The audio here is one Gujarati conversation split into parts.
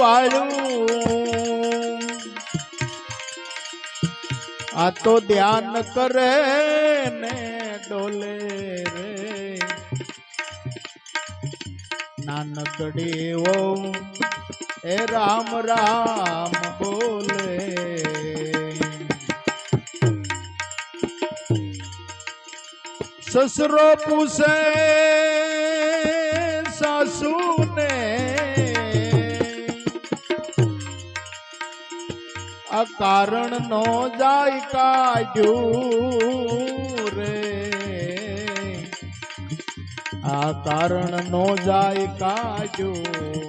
વાળ્યું આ તો ધ્યાન કરે ને ડોલે રે. નાનકડી ઓ, એ રામ રામ બોલે. સસરો પૂછે સાસુને કારણ નો જાય કાઢ્યું રે. આ કારણ નો જાય કાઢ્યું.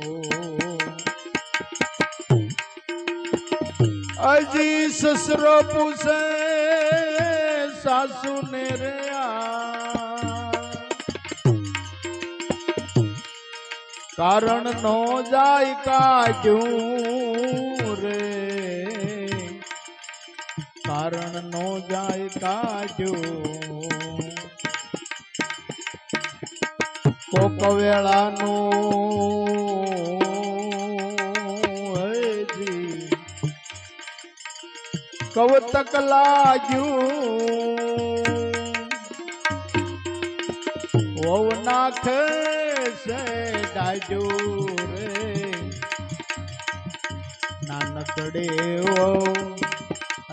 અજી સસરો પૂછે સાસુ ને રે કારણ નો જાય કાઢ્યું કારણ નો જાય કાઢ્યું. કોક વેળાનું કવતક લાગ્યું. વહુ નાખે છે ડાજુ રે. નાનકડે ઓ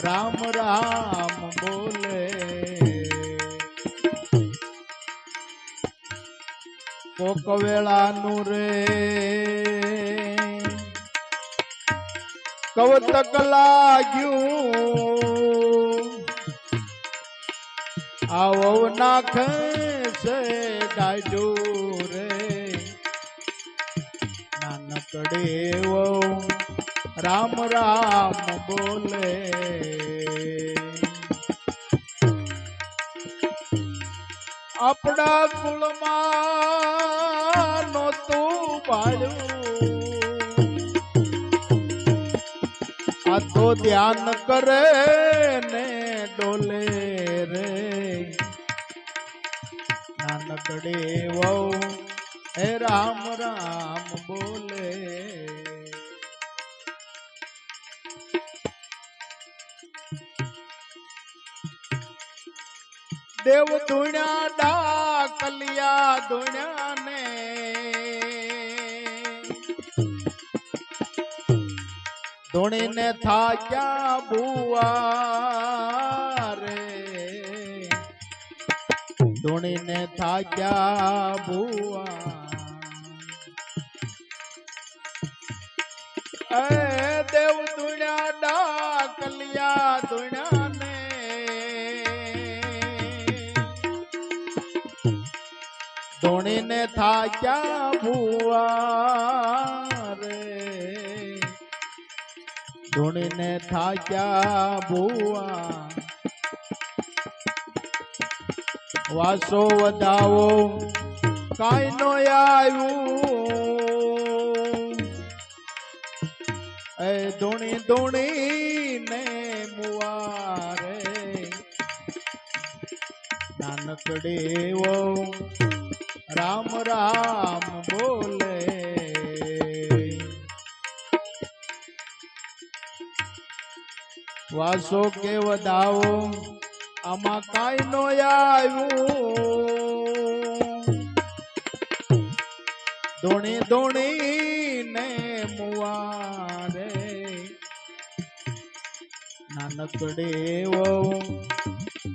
રામ રામ બોલે. કોક વેળાનું રે. કવતક લાગ્યું. આવો નાખે છે ડાજુ રે. નાનકડે ઓ રામ રામ બોલે. આપણા કુળમાં નહોતું પાડ્યું. આ તો ધ્યાન કરે ને ડોલે રે. નાનકડે વહુ, હે રામ રામ બોલે. દેવ ધૂણ્યા ડાકલિયા ધૂણ્યા ને. ધૂણીને થાક્યા ભુવા રે ધૂણીને થાક્યા એ દેવ દુણ્યા ડા કલિયા ને ધૂણીને થાક્યા ભુવા રે. ધૂણીને થાક્યા ભુવા. વાસો વધાવો કાંઈ નો આવ્યું? એ ધૂણી ધૂણી ને મુવા રે. નાનકડે ઓ રામ રામ બોલે. વાસો કે વધાવો, આમાં કાંઈ નો આવ્યું. ધોણી ધોણી ને મુવારે નાનકડે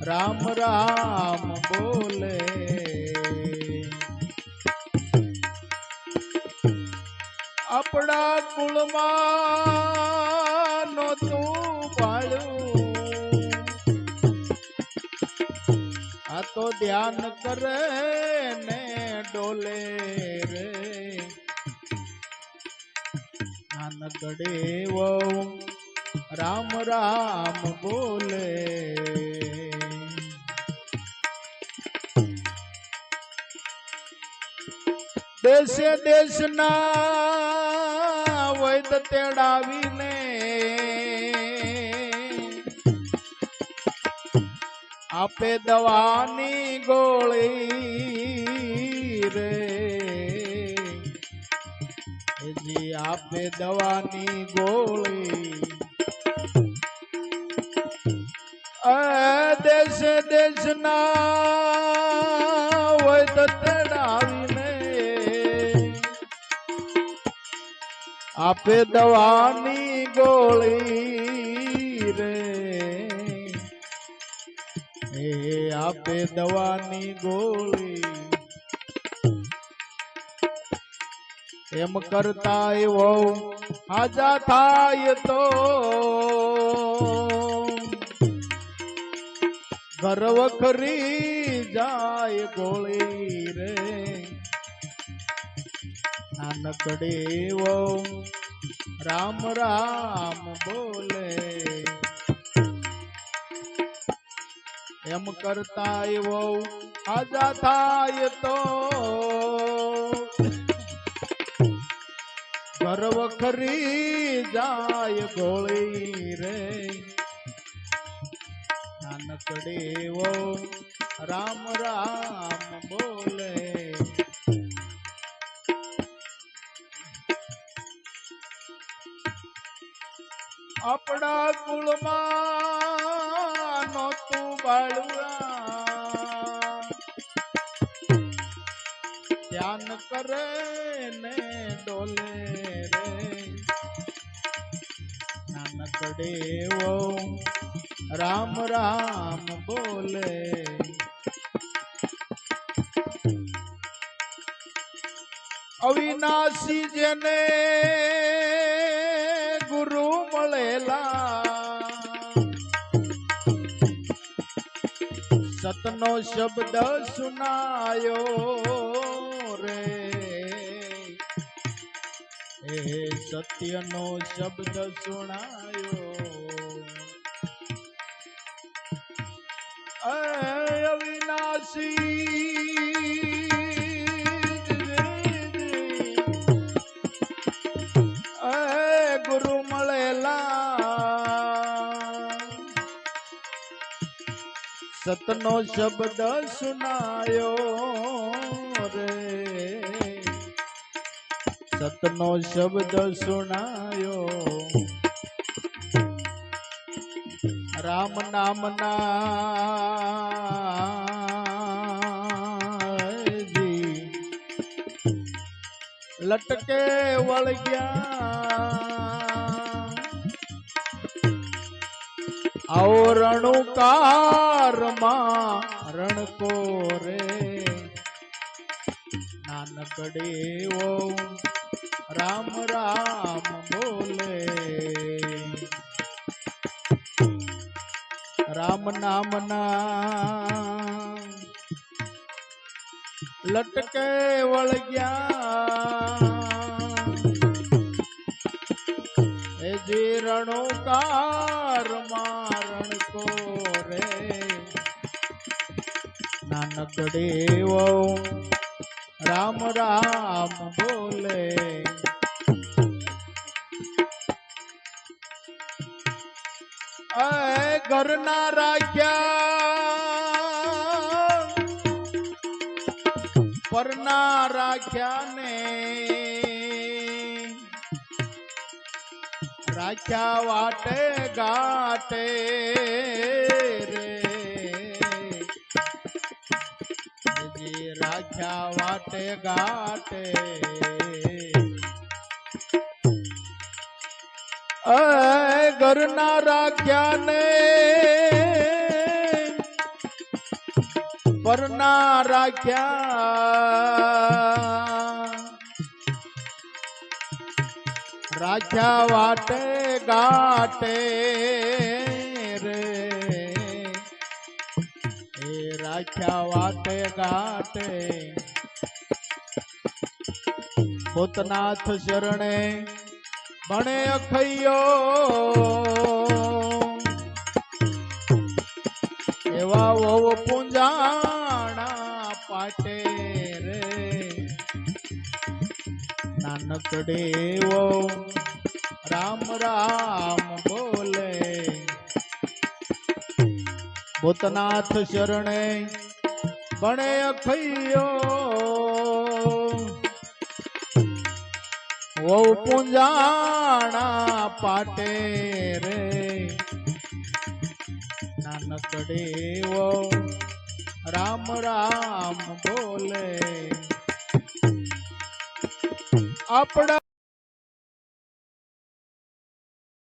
રામ રામ બોલે. આપણા કુળમાં નહોતું પાડ્યું આ તો ધ્યાન કરે ને ડોલે રે. નાનકડે વહુ, રામ રામ બોલે. દેશે દેશના વૈદ તેડાવીને આપે દવાની ગોળી રે. જી આપે દવાની ગોળી. દેશ દેશના હોય તો આપે દવાની ગોળી રે. એ આપે દવાની ગોળી. એમ કરતા એવો હાજા થાય તો. ગર્વ કરી જાય ગોળી રે. નાનકડે એવો રામ રામ બોલે. એમ કરતા એવો હાજા થાય તો. ગર્વ ખરી જાય ગોળી રે. નાનકડે એવો રામ રામ બોલે. આપણા કુળમાં નહોતું બાળવા. ધ્યાન કરે ને ડોલે રે. નાનકડે રામ રામ બોલે. અવિનાશી જેને સતનો શબ્દ સુનાયો રે. એ સત્યનો શબ્દ સુણાયો એ અવિનાશી સતનો શબ્દ સુનાયો રે. સતનો શબ્દ સુનાયો. રામ નામના લટકે વળગ્યા. આવો રણુકારમાં રણકો રે નાનકડે ઓમ રામ રામ બોલે. રામ નામના લટકે વળગ્યા. એ જે નાનકડે દેવ રામ રામ બોલે. ઘરના રાખ્યા પરના રાખ્યા ને રાખ્યા વાટે ગાટે રે. રાખ્યા વાટે ગાટે ઘરના રાખ્યા ને પરના રાખ્યા. રાખ્યા વાટે ગાટે. રાખ્યા વાટે ગાટે ભૂતનાથ શરણે ભણે અખૈયો. એવા વહુ પૂંજાણા પાટે રે. નાનકડે એવો રામ રામ બોલે. ભૂતનાથ શરણે બણે અખૈયો. ઓ પૂંજાણા પાટે રે. નાનકડે ઓ રામ રામ બોલે. આપણા